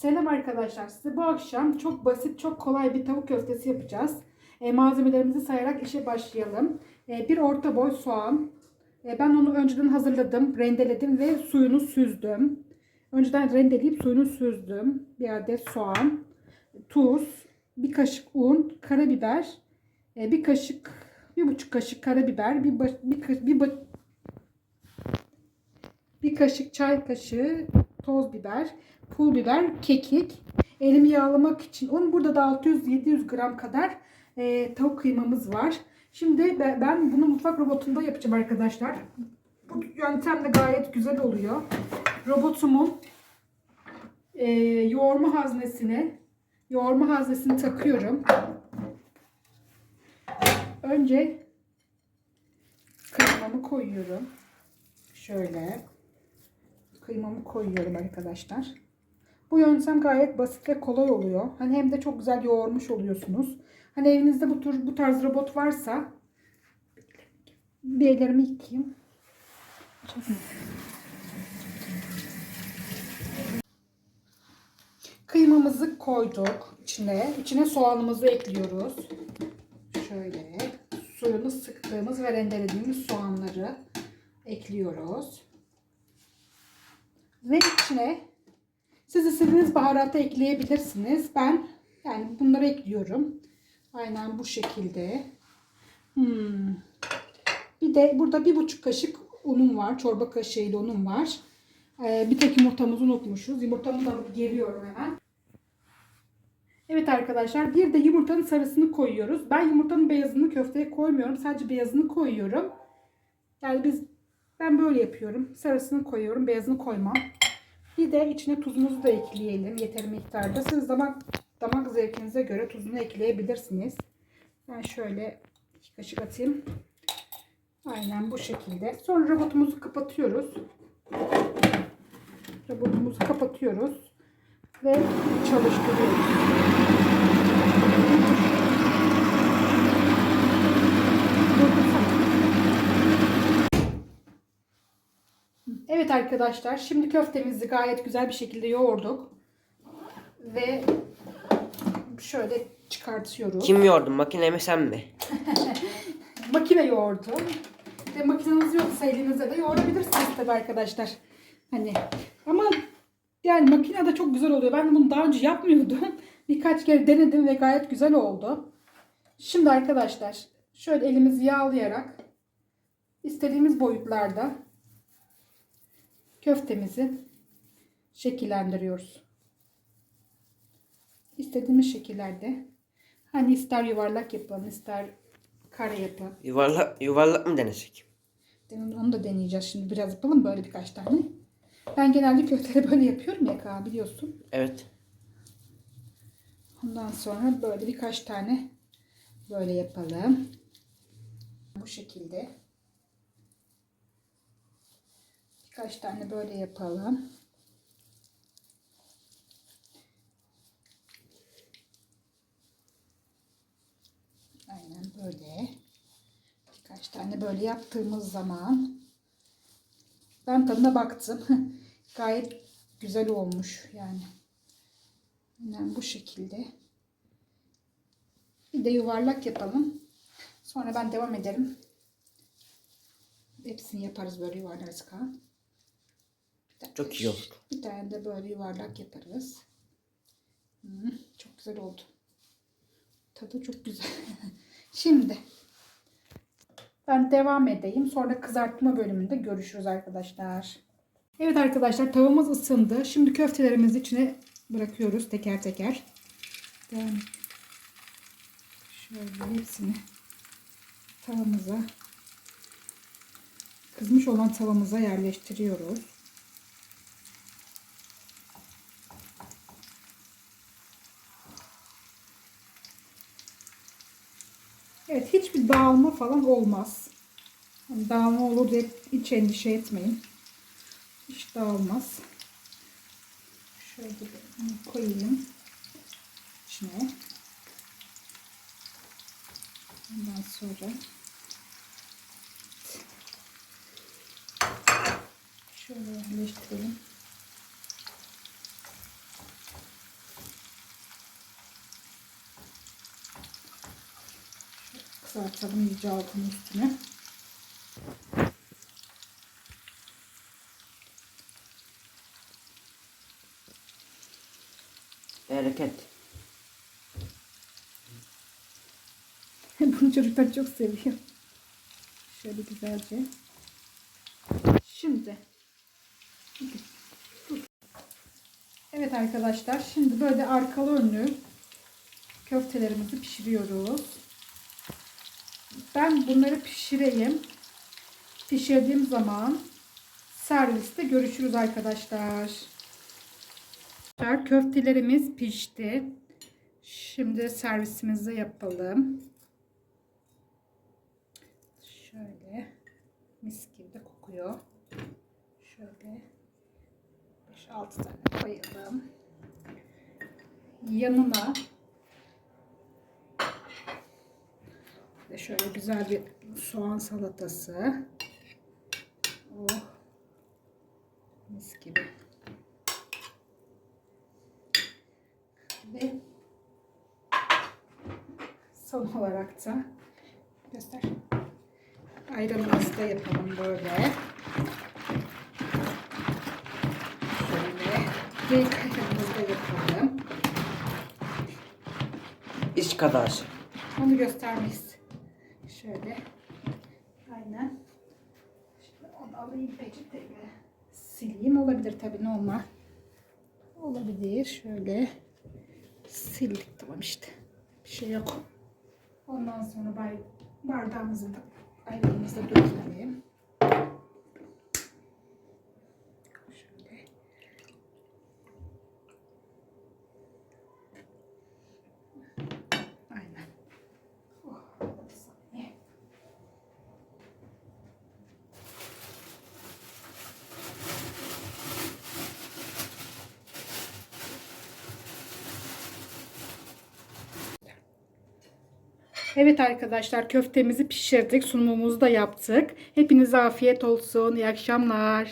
Selam arkadaşlar. Size bu akşam çok basit, çok kolay bir tavuk köftesi yapacağız. E, malzemelerimizi sayarak işe başlayalım. E, bir orta boy soğan. E, ben onu önceden hazırladım, rendeledim ve suyunu süzdüm. Önceden rendeleyip suyunu süzdüm. Bir adet soğan, tuz, bir kaşık un, karabiber, e, bir kaşık, bir buçuk kaşık karabiber, bir, baş- bir, bir, ba- bir kaşık çay kaşığı toz biber, pul biber, kekik. Elimi yağlamak için un. Burada da 600-700 gram kadar e, tavuk kıymamız var. Şimdi be- ben bunu mutfak robotunda yapacağım arkadaşlar. Bu yöntem de gayet güzel oluyor. Robotumun e, yoğurma haznesine yoğurma haznesini takıyorum. Önce kıymamı koyuyorum. Şöyle kıymamı koyuyorum arkadaşlar. Bu yöntem gayet basit ve kolay oluyor. Hani hem de çok güzel yoğurmuş oluyorsunuz. Hani evinizde bu tür bu tarz robot varsa bir ellerimi yıkayayım. Kıymamızı koyduk içine. İçine soğanımızı ekliyoruz. Şöyle suyunu sıktığımız ve rendelediğimiz soğanları ekliyoruz. Ve içine siz istediğiniz baharatı ekleyebilirsiniz. Ben yani bunları ekliyorum. Aynen bu şekilde. Hmm. Bir de burada bir buçuk kaşık unum var. Çorba kaşığıyla unum var. Ee, bir tek yumurtamızı unutmuşuz. Yumurtamı da geliyorum hemen. Evet arkadaşlar bir de yumurtanın sarısını koyuyoruz. Ben yumurtanın beyazını köfteye koymuyorum. Sadece beyazını koyuyorum. Yani biz ben böyle yapıyorum. Sarısını koyuyorum. Beyazını koymam. Bir de içine tuzumuzu da ekleyelim. Yeteri miktarda. Siz damak, damak zevkinize göre tuzunu ekleyebilirsiniz. Ben şöyle iki kaşık atayım. Aynen bu şekilde. Sonra robotumuzu kapatıyoruz. Robotumuzu kapatıyoruz. Ve çalıştırıyoruz. Evet arkadaşlar şimdi köftemizi gayet güzel bir şekilde yoğurduk. Ve şöyle çıkartıyoruz. Kim yoğurdu? Makine mi sen mi? Makine yoğurdu. Ve makineniz yoksa elinizde de yoğurabilirsiniz tabii arkadaşlar. Hani ama yani makine de çok güzel oluyor. Ben bunu daha önce yapmıyordum. Birkaç kere denedim ve gayet güzel oldu. Şimdi arkadaşlar şöyle elimizi yağlayarak istediğimiz boyutlarda köftemizi şekillendiriyoruz. İstediğimiz şekillerde hani ister yuvarlak yapalım ister kare yapalım. Yuvarlak, yuvarlak mı denesek? Den- Onu da deneyeceğiz şimdi. Biraz yapalım böyle birkaç tane. Ben genelde köfteleri böyle yapıyorum ya Kaan biliyorsun. Evet. Ondan sonra böyle birkaç tane böyle yapalım. Bu şekilde. Birkaç tane böyle yapalım. Aynen böyle. Birkaç tane böyle yaptığımız zaman ben tadına baktım. Gayet güzel olmuş yani. Aynen bu şekilde. Bir de yuvarlak yapalım. Sonra ben devam ederim. Hepsini yaparız böyle yuvarlarız Kaan. Çok iyi olur. Bir tane de böyle yuvarlak yaparız. Hı, çok güzel oldu. Tadı çok güzel. Şimdi ben devam edeyim. Sonra kızartma bölümünde görüşürüz arkadaşlar. Evet arkadaşlar tavamız ısındı. Şimdi köftelerimizi içine bırakıyoruz teker teker. Devam. Şöyle hepsini tavamıza kızmış olan tavamıza yerleştiriyoruz. Evet hiçbir dağılma falan olmaz. Hani dağılma olur diye hiç endişe etmeyin. Hiç dağılmaz. Şöyle koyayım içine. Ondan sonra şöyle yerleştirelim. Çıkartalım iyice altını üstüne. Bereket. Bunu çocuklar çok seviyor. Şöyle güzelce. Şimdi. Evet arkadaşlar. Şimdi böyle arkalı önlü köftelerimizi pişiriyoruz. Ben bunları pişireyim. Pişirdiğim zaman serviste görüşürüz arkadaşlar. Köftelerimiz pişti. Şimdi servisimizi yapalım. Şöyle mis gibi de kokuyor. Şöyle 5-6 tane koyalım. Yanına şöyle güzel bir soğan salatası. Oh. Mis gibi. Ve son olarak da göster. Ayranımızı da yapalım böyle. Şöyle bir ayranımızı da yapalım. İş kadar. Onu göstermeyiz. Şöyle. Aynen. Şimdi onu alayım peçeteyle. Sileyim. Olabilir tabii normal. Olabilir. Şöyle. Sildik tamam işte. Bir şey yok. Ondan sonra bardağımızı da ayranımızı da dökelim. Şöyle. Aynen. Oh, bir saniye. Evet arkadaşlar köftemizi pişirdik. Sunumumuzu da yaptık. Hepinize afiyet olsun. İyi akşamlar.